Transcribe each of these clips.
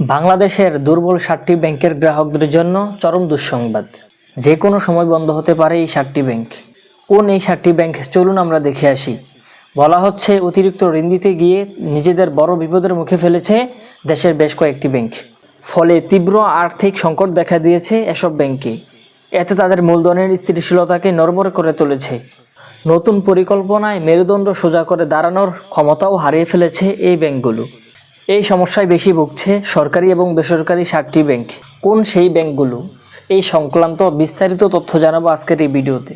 বাংলাদেশের দুর্বল সাতটি ব্যাংকের গ্রাহকদের জন্য চরম দুঃসংবাদ। যে কোনো সময় বন্ধ হতে পারে এই সাতটি ব্যাংক। কোন এই সাতটি ব্যাংক? চলুন আমরা দেখে আসি। বলা হচ্ছে, অতিরিক্ত ঋণ দিতে গিয়ে নিজেদের বড় বিপদের মুখে ফেলেছে দেশের বেশ কয়েকটি ব্যাংক। ফলে তীব্র আর্থিক সংকট দেখা দিয়েছে এসব ব্যাংকে। এতে তাদের মূলধনের স্থিতিশীলতাকে নড়বড়ে করে তুলেছে। নতুন পরিকল্পনায় মেরুদণ্ড সোজা করে দাঁড়ানোর ক্ষমতাও হারিয়ে ফেলেছে এই ব্যাংকগুলো। এই সমস্যায় বেশি ভুগছে সরকারি এবং বেসরকারি সাতটি ব্যাংক কোন সেই ব্যাংকগুলো এই সংক্রান্ত বিস্তারিত তথ্য জানাব আজকের এই ভিডিওতে।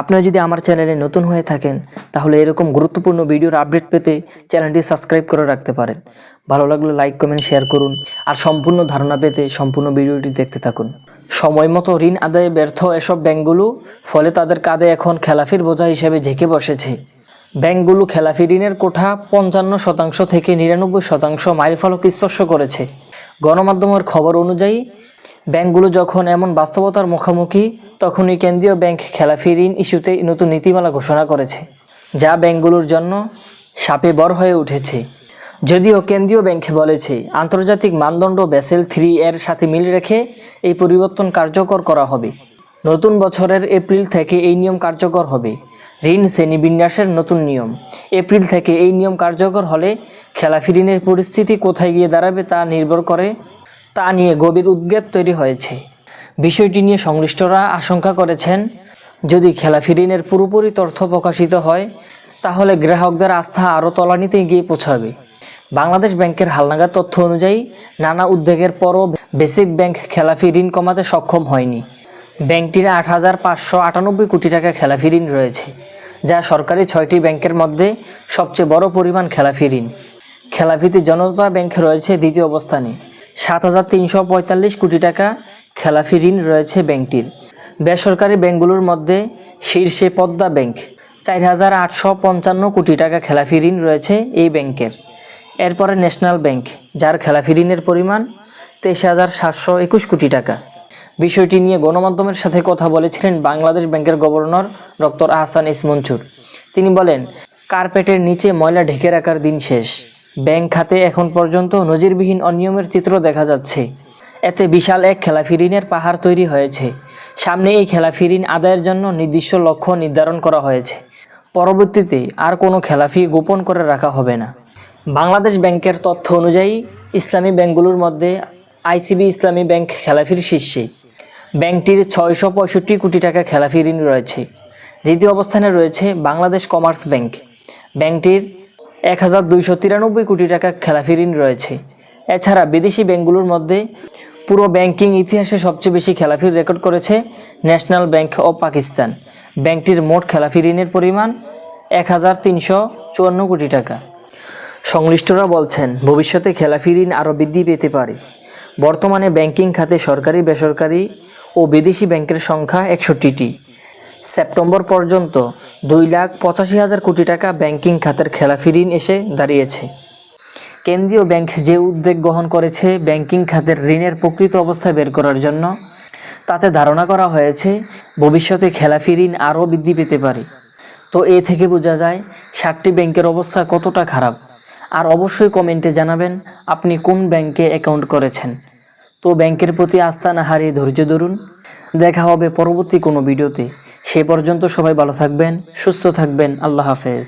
আপনি যদি আমার চ্যানেলে নতুন হয়ে থাকেন, তাহলে এরকম গুরুত্বপূর্ণ ভিডিওর আপডেট পেতে চ্যানেলটি সাবস্ক্রাইব করে রাখতে পারেন। ভালো লাগলে লাইক কমেন্ট শেয়ার করুন আর সম্পূর্ণ ধারণা পেতে সম্পূর্ণ ভিডিওটি দেখতে থাকুন। সময় মতো ঋণ আদায়ে ব্যর্থ এসব ব্যাংকগুলো ফলে তাদের কাঁধে এখন খেলাফির বোঝা হিসেবে ঝেঁকে বসেছে। ব্যাংকগুলো খেলাফি ঋণের কোঠা পঞ্চান্ন শতাংশ থেকে নিরানব্বই শতাংশ মাইলফলক স্পর্শ করেছে। গণমাধ্যমের খবর অনুযায়ী, ব্যাংকগুলো যখন এমন বাস্তবতার মুখোমুখি, তখনই কেন্দ্রীয় ব্যাংক খেলাফি ঋণ ইস্যুতে নতুন নীতিমালা ঘোষণা করেছে, যা ব্যাংকগুলোর জন্য সাপে বর হয়ে উঠেছে। যদিও কেন্দ্রীয় ব্যাংক বলেছে, আন্তর্জাতিক মানদণ্ড ব্যাসেল থ্রি এর সাথে মিল রেখে এই পরিবর্তন কার্যকর করা হবে। নতুন বছরের এপ্রিল থেকে এই নিয়ম কার্যকর হবে। ঋণ শ্রেণীবিন্যাসের নতুন নিয়ম। এপ্রিল থেকে এই নিয়ম কার্যকর হলে খেলাফি ঋণের পরিস্থিতি কোথায় গিয়ে দাঁড়াবে তা নির্ভর করে, তা নিয়ে গভীর উদ্বেগ তৈরি হয়েছে। বিষয়টি নিয়ে সংশ্লিষ্টরা আশঙ্কা করেছেন, যদি খেলাফি ঋণের পুরোপুরি তথ্য প্রকাশিত হয়, তাহলে গ্রাহকদের আস্থা আরও তলানিতে গিয়ে পৌঁছাবে। বাংলাদেশ ব্যাংকের হালনাগাদ তথ্য অনুযায়ী, নানা উদ্বেগের পরও বেসিক ব্যাংক খেলাফি ঋণ কমাতে সক্ষম হয়নি। ব্যাংকটির আট হাজার পাঁচশো আটানব্বই কোটি টাকা খেলাফি ঋণ রয়েছে। যা সরকারি ছয়টি ব্যাংকের মধ্যে সবচেয়ে বড় পরিমাণ খেলাফি ঋণ। খেলাফিতে জনতা ব্যাংক রয়েছে দ্বিতীয় অবস্থানে। সাত হাজার তিনশো পঁয়তাল্লিশ কোটি টাকা খেলাফি ঋণ রয়েছে ব্যাংকটির। বেসরকারি ব্যাংকগুলোর মধ্যে শীর্ষে পদ্মা ব্যাংক। চার হাজার আটশো পঞ্চান্ন কোটি টাকা খেলাফি ঋণ রয়েছে এই ব্যাংকের। এরপরে ন্যাশনাল ব্যাংক, যার খেলাফি ঋণের পরিমাণ তেইশ হাজার সাতশো একুশ কোটি টাকা। বিষয়টি নিয়ে গণমাধ্যমের সাথে কথা বলেছিলেন বাংলাদেশ ব্যাংকের governor doctor Ahsan H Mansur তিনি বলেন, কার্পেটের নিচে ময়লা ঢেকে রাখার দিন শেষ। ব্যাংক খাতে এখন পর্যন্ত নজিরবিহীন অনিয়মের চিত্র দেখা যাচ্ছে। এতে বিশাল এক খেলাফি ঋণের পাহাড় তৈরি হয়েছে। সামনে এই খেলাফি ঋণ আদায়ের জন্য নির্দিষ্ট লক্ষ্য নির্ধারণ করা হয়েছে। পরবর্তীতে আর কোনো খেলাফি গোপন করে রাখা হবে না। বাংলাদেশ ব্যাংকের তথ্য অনুযায়ী, ইসলামী ব্যাংকগুলোর মধ্যে আইসিবি ইসলামী ব্যাংক খেলাফির শীর্ষে ব্যাংকটির ছয়শো পঁয়ষট্টি কোটি টাকা খেলাফি ঋণ রয়েছে। দ্বিতীয় অবস্থানে রয়েছে বাংলাদেশ কমার্স ব্যাংক। ব্যাংকটির এক হাজার দুইশো তিরানব্বই কোটি টাকা খেলাফি ঋণ রয়েছে। এছাড়া বিদেশি ব্যাংকগুলোর মধ্যে পুরো ব্যাংকিং ইতিহাসে সবচেয়ে বেশি খেলাফির রেকর্ড করেছে ন্যাশনাল ব্যাংক অব পাকিস্তান। ব্যাংকটির মোট খেলাফি ঋণের পরিমাণ এক হাজার তিনশো চুয়ান্ন কোটি টাকা। সংশ্লিষ্টরা বলছেন, ভবিষ্যতে খেলাফি ঋণ আরও বৃদ্ধি পেতে পারে। বর্তমানে ব্যাংকিং খাতে সরকারি বেসরকারি ও বিদেশি ব্যাংকের সংখ্যা একষট্টিটি। সেপ্টেম্বর পর্যন্ত দুই লাখ পঁচাশি হাজার কোটি টাকা ব্যাংকিং খাতের খেলাফি ঋণ এসে দাঁড়িয়েছে। কেন্দ্রীয় ব্যাংক যে উদ্যোগ গ্রহণ করেছে ব্যাংকিং খাতের ঋণের প্রকৃত অবস্থা বের করার জন্য, তাতে ধারণা করা হয়েছে ভবিষ্যতে খেলাফি ঋণ আরও বৃদ্ধি পেতে পারে। তো এ থেকে বোঝা যায় সাতটি ব্যাংকের অবস্থা কতটা খারাপ। আর অবশ্যই কমেন্টে জানাবেন, আপনি কোন ব্যাংকে অ্যাকাউন্ট করেছেন? তো ব্যাংকের প্রতি আস্থা না হারিয়ে ধৈর্য ধরুন। দেখা হবে পরবর্তী কোনো ভিডিওতে। সে পর্যন্ত সবাই ভালো থাকবেন, সুস্থ থাকবেন। আল্লাহ হাফেজ।